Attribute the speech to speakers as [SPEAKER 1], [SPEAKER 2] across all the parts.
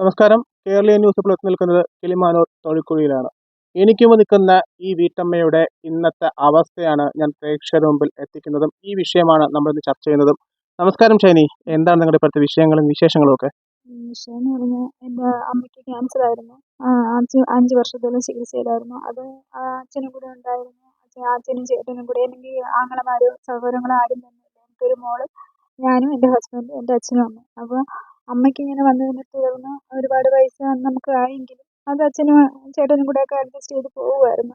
[SPEAKER 1] നമസ്കാരം. കേരളീയ news plus നിൽക്കുന്നത് കിളിമാനൂർ തൊഴിക്കുഴിയിലാണ് എനിക്കും നിൽക്കുന്ന ഈ വീട്ടമ്മയുടെ ഇന്നത്തെ അവസ്ഥയാണ് ഞാൻ പ്രേക്ഷകരുടെ മുമ്പിൽ എത്തിക്കുന്നതും ഈ വിഷയമാണ് നമ്മൾ ഇന്ന് ചർച്ച ചെയ്യുന്നതും. നമസ്കാരം ഷൈനി. എന്താണ് നിങ്ങളുടെ ഇപ്പോഴത്തെ വിഷയങ്ങളും വിശേഷങ്ങളും ഒക്കെ
[SPEAKER 2] വിഷയം എന്റെ അമ്മയ്ക്ക് ക്യാൻസർ ആയിരുന്നു. അഞ്ച് അഞ്ച് വർഷത്തോളം ചികിത്സയിലായിരുന്നു. അത് അച്ഛനും കൂടെ ഉണ്ടായിരുന്നു. അച്ഛനും ചേട്ടനും കൂടെ അല്ലെങ്കിൽ ആങ്ങളമാരോ സഹോദരങ്ങളോ ആരും തന്നെ എനിക്കൊരു മോൾ ഞാനും എന്റെ ഹസ്ബൻഡും എന്റെ അച്ഛനും അമ്മയും അപ്പോൾ അമ്മയ്ക്ക് ഇങ്ങനെ വന്നതിനെ തുടർന്ന് ഒരുപാട് പൈസ നമുക്ക് ആയെങ്കിലും അത് അച്ഛനും ചേട്ടനും കൂടെ ഒക്കെ അഡ്ജസ്റ്റ് ചെയ്ത് പോകുമായിരുന്നു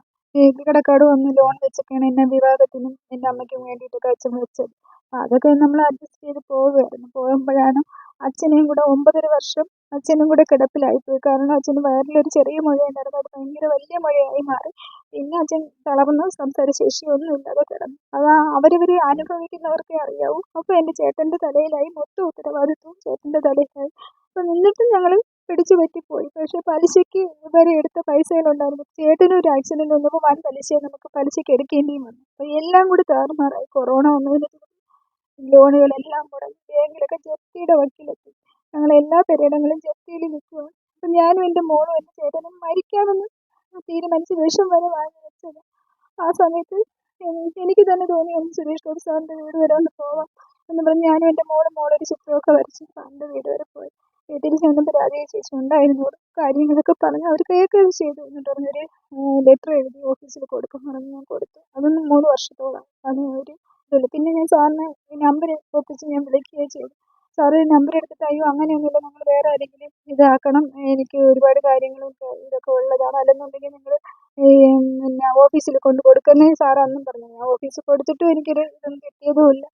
[SPEAKER 2] കടക്കാട് വന്ന് ലോൺ വെച്ചൊക്കെയാണ് എന്നെ വിവാഹത്തിനും എന്റെ അമ്മയ്ക്കും വേണ്ടിയിട്ടൊക്കെ അച്ഛൻ വെച്ചത്. അതൊക്കെ നമ്മൾ അഡ്ജസ്റ്റ് ചെയ്ത് പോവുമായിരുന്നു പോകുമ്പോഴാണ് അച്ഛനെയും കൂടെ ഒമ്പതര വർഷം അച്ഛനും കൂടെ കിടപ്പിലായിപ്പോയി കാരണം അച്ഛന് വയറിലൊരു ചെറിയ മുഴയുണ്ടായിരുന്നു അത് ഭയങ്കര വലിയ മുഴയായി മാറി. പിന്നെ അച്ഛൻ തളർന്ന് സംസാരശേഷി ഒന്നും ഇല്ലാതെ കിടന്നു. അത് അവരവർ അനുഭവിക്കുന്നവർക്കേ അറിയാവൂ. അപ്പോൾ എന്റെ ചേട്ടന്റെ തലയിലായി മൊത്തം ഉത്തരവാദിത്വവും ചേട്ടന്റെ തലയിലായി. അപ്പോൾ എന്നിട്ടും ഞങ്ങൾ പിടിച്ചു പറ്റിപ്പോയി. പക്ഷേ പലിശയ്ക്ക് ഇവരെ എടുത്ത പൈസകളുണ്ടായിരുന്നു. ചേട്ടനും ഒരു ആക്സിഡന്റ് വന്നപ്പോൾ വൻ പലിശ നമുക്ക് പലിശയ്ക്ക് എടുക്കേണ്ടിയും വന്നു. അപ്പോൾ എല്ലാം കൂടി താറുമാറായി. കൊറോണ വന്നതിന് ലോണുകളെല്ലാം മുടങ്ങി. ബാങ്കിലൊക്കെ ജപ്തിയുടെ വക്കിലെത്തി. ഞങ്ങൾ എല്ലാ പേരിടങ്ങളും ജപ്തിയിൽ നിൽക്കുകയാണ് അപ്പം ഞാനും എന്റെ മോളും എന്റെ ചേട്ടനും മരിക്കാമെന്ന് തീരുമാനിച്ച് വിഷം വരെ വാങ്ങി വെച്ചത് ആ സമയത്ത് എനിക്ക് തന്നെ തോന്നി ഒന്ന് സുരേഷ് ഗോപി സാറിന്റെ വീട് വരെ ഒന്ന് പോവാം എന്ന് പറഞ്ഞ് ഞാനും എന്റെ മോളും മോളൊരു ചിത്രമൊക്കെ വരച്ച് സാറിന്റെ വീട് വരെ പോയി. വീട്ടിൽ ചെന്നപ്പോൾ രാധിക ചേച്ചി ഉണ്ടായിരുന്നു. കാര്യങ്ങളൊക്കെ പറഞ്ഞ് അവർ കേൾക്കുകയും ചെയ്തു എന്നിട്ട് പറഞ്ഞൊരു ലെറ്റർ എഴുതി ഓഫീസിൽ കൊടുക്കും പറഞ്ഞ് ഞാൻ കൊടുത്തു. അതൊന്നും മൂന്ന് വർഷത്തോളം അത് ഒരു പിന്നെ ഞാൻ സാറിന് നമ്പർ ഒപ്പിച്ച് ഞാൻ വിളിക്കുകയും ചെയ്തു. സാറ് നമ്പർ എടുത്തിട്ട് അയ്യോ അങ്ങനെയൊന്നുമില്ല നമ്മൾ വേറെ ആരെങ്കിലും ഇതാക്കണം. എനിക്ക് ഒരുപാട് കാര്യങ്ങളും ഇതൊക്കെ ഉള്ളതാണ്. അല്ലെന്നുണ്ടെങ്കിൽ നിങ്ങൾ പിന്നെ ഓഫീസിൽ കൊണ്ട് കൊടുക്കുന്നേ സാർ അന്നും പറഞ്ഞു. ഞാൻ ഓഫീസിൽ കൊടുത്തിട്ടും എനിക്കൊരു ഇതൊന്നും കിട്ടിയതുമില്ല.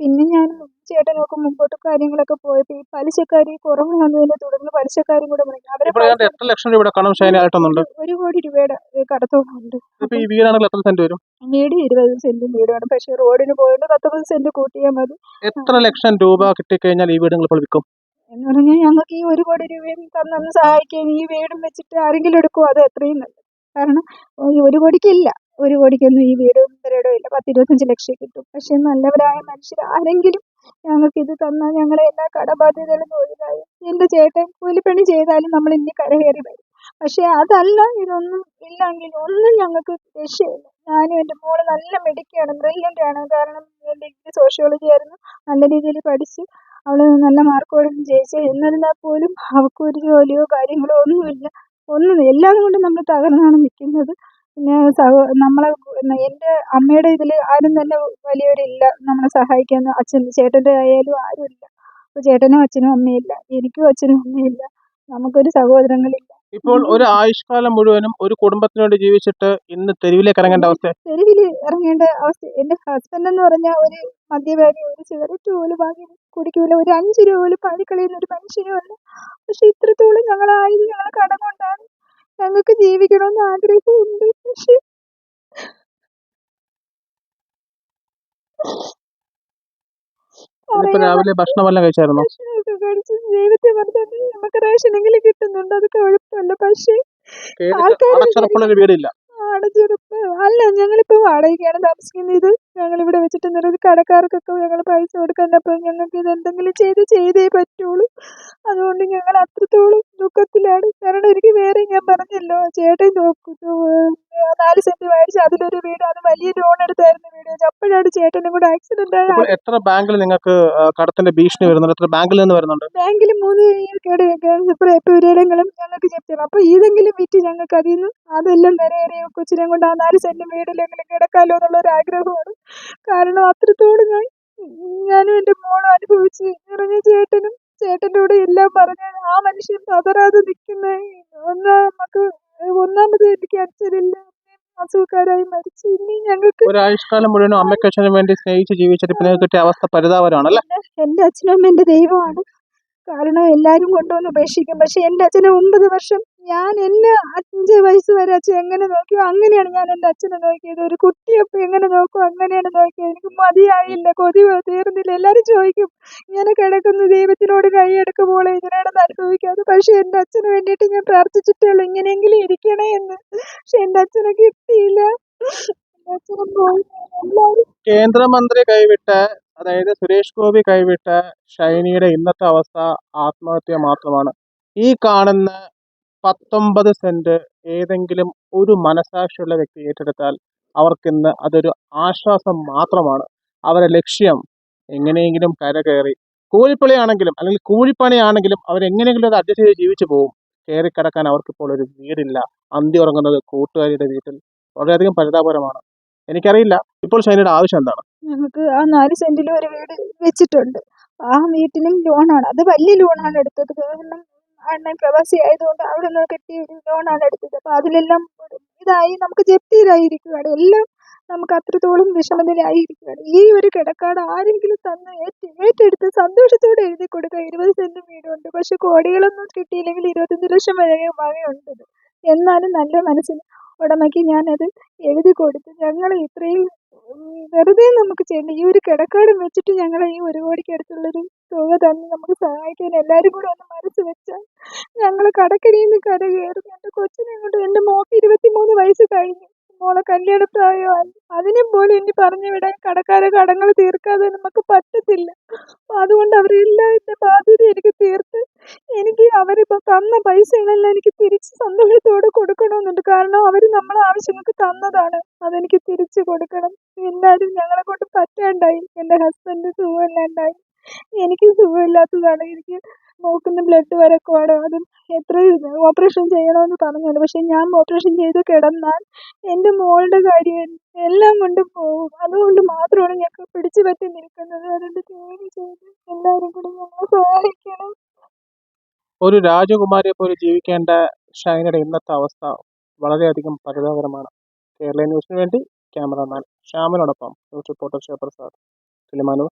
[SPEAKER 2] പിന്നെ ഞാൻ ചേട്ടനൊക്കെ മുമ്പോട്ട് കാര്യങ്ങളൊക്കെ പോയപ്പോൾ ഈ പലിശക്കാർ കുറവ് വന്നതിനെ തുടർന്ന് പലിശക്കാരും കൂടെ അവരെ
[SPEAKER 1] എത്ര ലക്ഷം രൂപയുടെ കടം
[SPEAKER 2] ഒരു കോടി രൂപയുടെ
[SPEAKER 1] കടത്തുന്നുണ്ട്. എത്ര സെന്റ് വരും?
[SPEAKER 2] വീട് ഇരുപത് സെന്റും വീടാണ്. പക്ഷേ റോഡിന് പോയിട്ട് പത്തൊമ്പത് സെന്റ് കൂട്ടിയാൽ മതി.
[SPEAKER 1] എത്ര ലക്ഷം രൂപ കിട്ടിക്കഴിഞ്ഞാൽ ഈ വീട് നിങ്ങൾ വിൽക്കും?
[SPEAKER 2] എന്ന് പറഞ്ഞാൽ ഞങ്ങൾക്ക് ഈ ഒരു കോടി രൂപയും തന്നു സഹായിക്കാൻ ഈ വീടും വെച്ചിട്ട് ആരെങ്കിലും എടുക്കുമോ അത് എത്രയും നല്ലത്. കാരണം ഈ ഒരു കോടിക്കില്ല. ഒരു കോടിക്കൊന്നും ഈ വീടും പെരയിടവും ഇല്ല പത്ത് ഇരുപത്തഞ്ച് ലക്ഷം കിട്ടും. പക്ഷെ നല്ലവരായ മനുഷ്യർ ആരെങ്കിലും ഞങ്ങൾക്ക് ഇത് തന്നാൽ ഞങ്ങളെ എല്ലാ കടബാധ്യതകളും ഒഴിവായി എന്റെ ചേട്ടൻ കൂലിപ്പണി ചെയ്താലും നമ്മൾ ഇനി കരകയറി വരും. പക്ഷെ അതല്ല ഇതൊന്നും ഇല്ലെങ്കിൽ ഒന്നും ഞങ്ങൾക്ക് രക്ഷയില്ല. ഞാനും എന്റെ മോൾ നല്ല മിടുക്കിയാണ് ബ്രില്യന്റ് ആണ് കാരണം ഡിഗ്രി സോഷ്യോളജി ആയിരുന്നു. നല്ല രീതിയിൽ പഠിച്ച് അവൾ നല്ല മാർക്കോടെ ജയിച്ചു എന്നിരുന്നാൽ പോലും അവൾക്ക് ജോലിയോ കാര്യങ്ങളോ ഒന്നുമില്ല. ഒന്നും എല്ലാം കൊണ്ടും നമ്മൾ തകർന്നാണ് നിൽക്കുന്നത് പിന്നെ സഹോ നമ്മളെ എന്റെ അമ്മയുടെ ഇതിൽ ആരും തന്നെ വലിയവരില്ല. നമ്മളെ സഹായിക്കാൻ അച്ഛൻ ചേട്ടന്റെ ആയാലും ആരുമില്ല അപ്പോൾ ചേട്ടനും അച്ഛനും അമ്മയില്ല എനിക്കും അച്ഛനും അമ്മയില്ല നമുക്കൊരു സഹോദരങ്ങളില്ല
[SPEAKER 1] ഇപ്പോൾ ഒരു ആയുഷ്കാലം മുഴുവനും ഒരു കുടുംബത്തിനോട് വേണ്ടി ജീവിച്ചിട്ട് ഇന്ന് തെരുവിലേക്ക് ഇറങ്ങേണ്ട അവസ്ഥ?
[SPEAKER 2] തെരുവിൽ ഇറങ്ങേണ്ട അവസ്ഥ. എന്റെ ഹസ്ബൻഡ് എന്ന് പറഞ്ഞ ഒരു മദ്യപാനി ഒരു സിഗരറ്റ് പോലും വാങ്ങി കുടിക്കൂല. ഒരു അഞ്ച് രൂപ പോലും പാടിക്കളയുന്ന ഒരു മനുഷ്യനുമല്ല പക്ഷെ ഇത്രത്തോളം ഞങ്ങളായത് ഞങ്ങളെ കടം കൊണ്ടാണ് ഞങ്ങൾക്ക് ജീവിക്കണമെന്ന് ആഗ്രഹമുണ്ട് പക്ഷെ
[SPEAKER 1] രാവിലെ ഭക്ഷണമെല്ലാം കഴിച്ചായിരുന്നു?
[SPEAKER 2] ഭക്ഷണമൊക്കെ കഴിച്ച് ദൈവത്തെ പറഞ്ഞിട്ട് നമുക്ക് റേഷനെങ്കിലും കിട്ടുന്നുണ്ട് അത് കുഴപ്പമില്ല പക്ഷേ
[SPEAKER 1] വീടില്ല
[SPEAKER 2] അടച്ചുറപ്പ് അല്ല ഞങ്ങളിപ്പോ വാടകയ്ക്കാണ് താമസിക്കുന്നത്. ഇത് ഞങ്ങൾ ഇവിടെ വെച്ചിട്ട് നിരവധി കടക്കാർക്കൊക്കെ ഞങ്ങൾ പൈസ കൊടുക്കണ്ട അപ്പൊ ഞങ്ങൾക്ക് ഇത് എന്തെങ്കിലും ചെയ്ത് ചെയ്തേ പറ്റുള്ളൂ. അതുകൊണ്ട് ഞങ്ങൾ അത്രത്തോളം ദുഃഖത്തിലാണ്. കാരണം എനിക്ക് വേറെ ഞാൻ പറഞ്ഞല്ലോ ചേട്ടൻ നാല് സെന്റ് മേടിച്ച് അതിലൊരു വീട് അത് വലിയ ലോൺ എടുത്തായിരുന്നു വീട്. അപ്പോഴാണ് ചേട്ടനും കൂടെ ആക്സിഡന്റ്
[SPEAKER 1] എത്ര ബാങ്കിൽ നിങ്ങൾക്ക് കടത്തിന്റെ ഭീഷണി വരുന്നുണ്ട്? എത്ര ബാങ്കിൽ നിന്ന് വരുന്നുണ്ട്?
[SPEAKER 2] ബാങ്കിൽ മൂന്ന് പുരയിടങ്ങളും ഞങ്ങൾക്ക് ജപ്തിയാണ്. അപ്പൊ ഇതെങ്കിലും വിറ്റ് ഞങ്ങൾക്ക് അതിൽ നിന്ന് അതെല്ലാം നിറയേറിയ കൊച്ചിനെ കൊണ്ട് ആ നാല് സെന്റ് വീടിലെങ്കിലും കിടക്കാലോ എന്നുള്ള ഒരു ആഗ്രഹമാണ്. കാരണം അത്രത്തോളം ഞാൻ ഞാനും എന്റെ മോളും അനുഭവിച്ച് നിറഞ്ഞ ചേട്ടനും ചേട്ടന്റെ കൂടെ എല്ലാം പറഞ്ഞ് ആ മനുഷ്യൻ പതറാതെ നിൽക്കുന്നേ. ഒന്നാം നമുക്ക് ഒന്നാമത് എനിക്ക് അച്ഛനില്ല. അസുഖക്കാരായി മരിച്ചു. ഇനി ഞങ്ങൾക്ക്
[SPEAKER 1] ഒരാഴ്ചക്കാലം മുഴുവനും അമ്മയ്ക്കും അച്ഛനും വേണ്ടി സ്നേഹിച്ച് ജീവിച്ചിട്ട് പിന്നെ കിട്ടിയ അവസ്ഥ പരിതാപരമാണ് അല്ലേ
[SPEAKER 2] എന്റെ അച്ഛനും അമ്മ എന്റെ ദൈവമാണ്. കാരണം എല്ലാവരും കൊണ്ടുവന്ന് ഉപേക്ഷിക്കും. പക്ഷെ എന്റെ അച്ഛനെ ഒമ്പത് വർഷം. ഞാൻ എന്നെ അഞ്ച് വയസ്സ് അച്ഛൻ എങ്ങനെ നോക്കിയോ അങ്ങനെയാണ് ഞാൻ എന്റെ അച്ഛനെ നോക്കിയത്. ഒരു കുട്ടിയപ്പ എങ്ങനെ നോക്കും? അങ്ങനെയാണ് നോക്കിയത്. എനിക്ക് മതിയായില്ല. കൊതി തീർന്നില്ല. എല്ലാവരും ചോദിക്കും. ഇങ്ങനെ കിടക്കുന്നു. ദൈവത്തിനോട് കൈയെടുക്ക് മോളെ. ഇതിനാണെന്ന് അനുഭവിക്കാതെ. പക്ഷെ എന്റെ അച്ഛന് വേണ്ടിയിട്ട് ഞാൻ പ്രാർത്ഥിച്ചിട്ടേ ഉള്ളൂ. ഇങ്ങനെയെങ്കിലും ഇരിക്കണേ എന്ന്. പക്ഷെ എന്റെ അച്ഛനെ കിട്ടിയില്ല.
[SPEAKER 1] കേന്ദ്രമന്ത്രി കൈവിട്ട അതായത് സുരേഷ് ഗോപി കൈവിട്ട ഷൈനിയുടെ ഇന്നത്തെ അവസ്ഥ ആത്മഹത്യ മാത്രമാണ്. ഈ കാണുന്ന പത്തൊമ്പത് സെന്റ് ഏതെങ്കിലും ഒരു മനസാക്ഷിയുള്ള വ്യക്തി ഏറ്റെടുത്താൽ അവർക്കിന്ന് അതൊരു ആശ്വാസം മാത്രമാണ്. അവരെ ലക്ഷ്യം എങ്ങനെയെങ്കിലും കരകയറി കൂലിപ്പണിയാണെങ്കിലും അല്ലെങ്കിൽ കൂലിപ്പണിയാണെങ്കിലും അവരെങ്ങനെയെങ്കിലും അത് അഡ്ജസ്റ്റ് ചെയ്ത് ജീവിച്ചു പോകും കയറി കിടക്കാൻ അവർക്കിപ്പോൾ ഒരു വീടില്ല. അന്തി ഉറങ്ങുന്നത് കൂട്ടുകാരിയുടെ വീട്ടിൽ വളരെയധികം പരിതാപകരമാണ്. എനിക്കറിയില്ല. ഇപ്പോൾ ഷൈനയുടെ ആവശ്യം എന്താണ്?
[SPEAKER 2] ഞങ്ങൾക്ക് ആ നാല് സെന്റിൽ ഒരു വീട് വെച്ചിട്ടുണ്ട്. ആ വീട്ടിനും ലോണാണ് അത് വലിയ ലോണാണ് എടുത്തത്. കാരണം അണ്ണൻ പ്രവാസി ആയതുകൊണ്ട് അവിടെ നിന്ന് കിട്ടിയ ഒരു ലോണാണ് എടുത്തത്. അപ്പൊ അതിലെല്ലാം ഇതായി നമുക്ക് ജപ്തിയിലായിരിക്കുകയാണ്. എല്ലാം നമുക്ക് അത്രത്തോളം വിഷമതയിലായിരിക്കുകയാണ് ഈ ഒരു കിടക്കാട് ആരെങ്കിലും തന്ന് ഏറ്റ ഏറ്റെടുത്ത് സന്തോഷത്തോടെ എഴുതി കൊടുക്കുക ഇരുപത് സെന്റ് വീടുണ്ട്. പക്ഷെ കോടികളൊന്നും കിട്ടിയില്ലെങ്കിൽ ഇരുപത്തഞ്ച് ലക്ഷം വരെ വകയുണ്ടത്. എന്നാലും നല്ല മനസ്സിന് ഉടമയ്ക്ക് ഞാനത് എഴുതി കൊടുത്ത്. ഞങ്ങൾ ഇത്രയും വെറുതെ നമുക്ക് ചെയ്യേണ്ട ഈ ഒരു കിടക്കാടും വെച്ചിട്ട് ഞങ്ങൾ ഈ ഒരു കോടിക്ക് അടുത്തുള്ളൊരു തുക തന്നെ നമുക്ക് സഹായിക്കാൻ എല്ലാവരും കൂടെ ഒന്ന് മനസ്സ് വെച്ചാൽ ഞങ്ങൾ കടക്കരയിൽ നിന്ന് കര കയറും എന്റെ കൊച്ചിനെ കൊണ്ട് എന്റെ മോക്ക് ഇരുപത്തിമൂന്ന് വയസ്സ് കഴിഞ്ഞു. മോളെ കല്യാണ പ്രായമായി അതിനെ പോലും ഇനി പറഞ്ഞു വിടാൻ കടക്കാരെ കടങ്ങൾ തീർക്കാതെ നമുക്ക് പറ്റത്തില്ല. അതുകൊണ്ട് അവരെല്ലാം എന്റെ ബാധ്യത എനിക്ക് തീർത്ത്. എനിക്ക് അവരിപ്പോൾ തന്ന പൈസകളെല്ലാം എനിക്ക് തിരിച്ച് സന്തോഷത്തോടെ കൊടുക്കണമെന്നുണ്ട്. കാരണം അവർ നമ്മളെ ആവശ്യങ്ങൾക്ക് തന്നതാണ്. അതെനിക്ക് തിരിച്ചു കൊടുക്കണം. എല്ലാവരും ഞങ്ങളെ കൊണ്ട് പറ്റാണ്ടായി. എന്റെ ഹസ്ബൻഡ് സുഖമില്ലാണ്ടായി എനിക്ക് സുഖമില്ലാത്തതാണ്. എനിക്ക് നോക്കുന്ന ബ്ലഡ് വരെ വരക്കുവാണ് അതും എത്ര ഓപ്പറേഷൻ ചെയ്യണമെന്ന് പറഞ്ഞത് പക്ഷെ ഞാൻ ഓപ്പറേഷൻ ചെയ്ത് കിടന്നാൽ എന്റെ മോളുടെ കാര്യം എല്ലാം കൊണ്ടും പോകും. അതുകൊണ്ട് മാത്രമാണ് ഞങ്ങൾക്ക് പിടിച്ചു പറ്റി നിൽക്കുന്നത്. അതുകൊണ്ട് ദയവ് ചെയ്ത് എല്ലാവരും കൂടി ഞങ്ങളെ സഹായിക്കണം.
[SPEAKER 1] ഒരു രാജകുമാരിയെ പോലെ ജീവിക്കേണ്ട ഷൈനയുടെ ഇന്നത്തെ അവസ്ഥ വളരെയധികം പരിതാപകരമാണ്. കേരള ന്യൂസിന് വേണ്ടി ക്യാമറമാൻ ശ്യാമിനോടൊപ്പം ന്യൂസ് റിപ്പോർട്ടർ ശിവപ്രസാദ് കിളിമാനൂർ